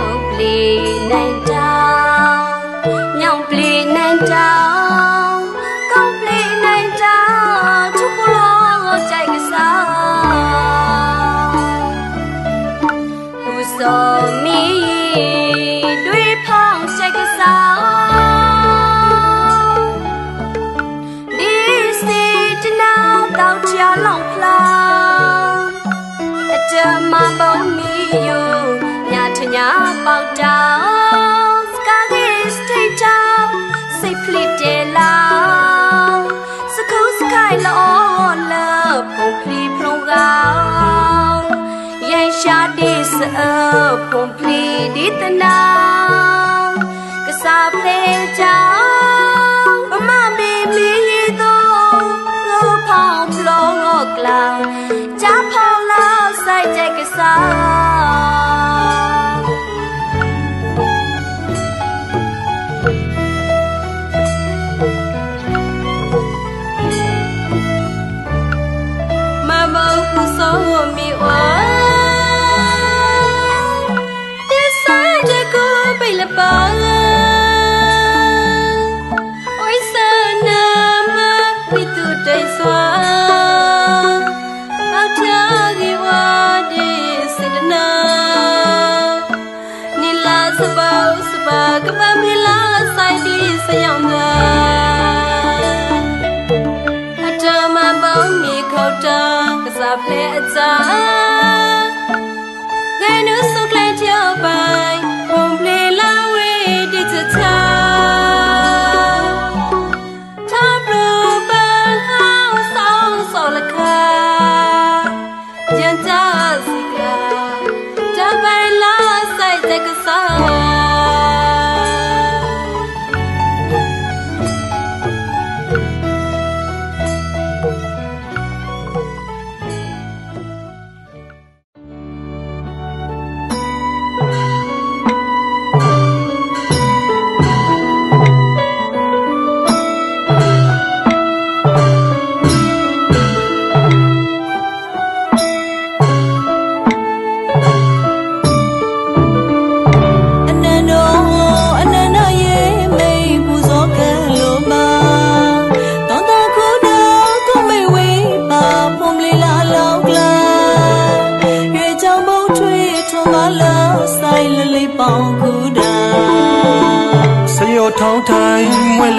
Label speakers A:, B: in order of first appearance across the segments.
A: Hopefully ល្អលើពងព្រីប្រងោយាយឆាឌីសអើពងព្រីឌីតណាកសាភ្លេងចោម៉ាមីមីទោគឺផងផ្លងក្លាំងចាប់ផងឡើយសៃចែកកសា ဖလဲအကြာငါနုစုကလန်ချောပါ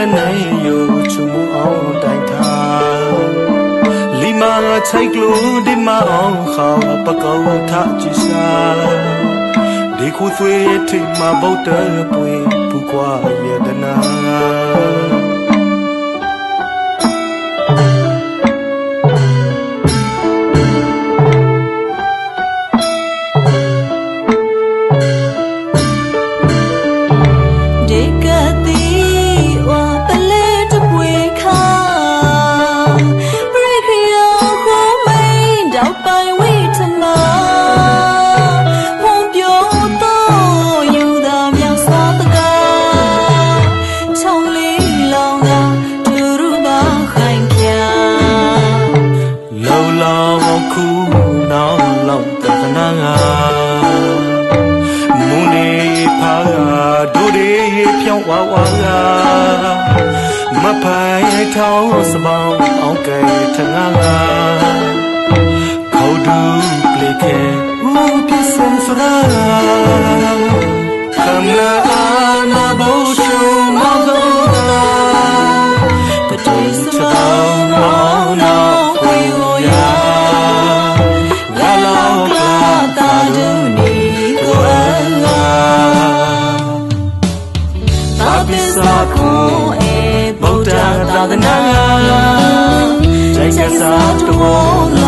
A: လက်
B: နိုင်
C: ယူချုံမအောင်တိုင်သာလီမာချိုက်ကလူဒီမာအောင်ခါပကောထချီစာဒီခုသွေးထိမှာဗုဒ္ဓပွေပူကွာယတနာ
B: ကိုယ်တွေဖြောင်းဝါဝါကမပိုင်
C: ထောင်းစမောင်းအောင်ကဲထငါငါခေါဒူပလီကေဝူပစ်စံစရာကမ္လာအာနာဘောရှုမော
B: to all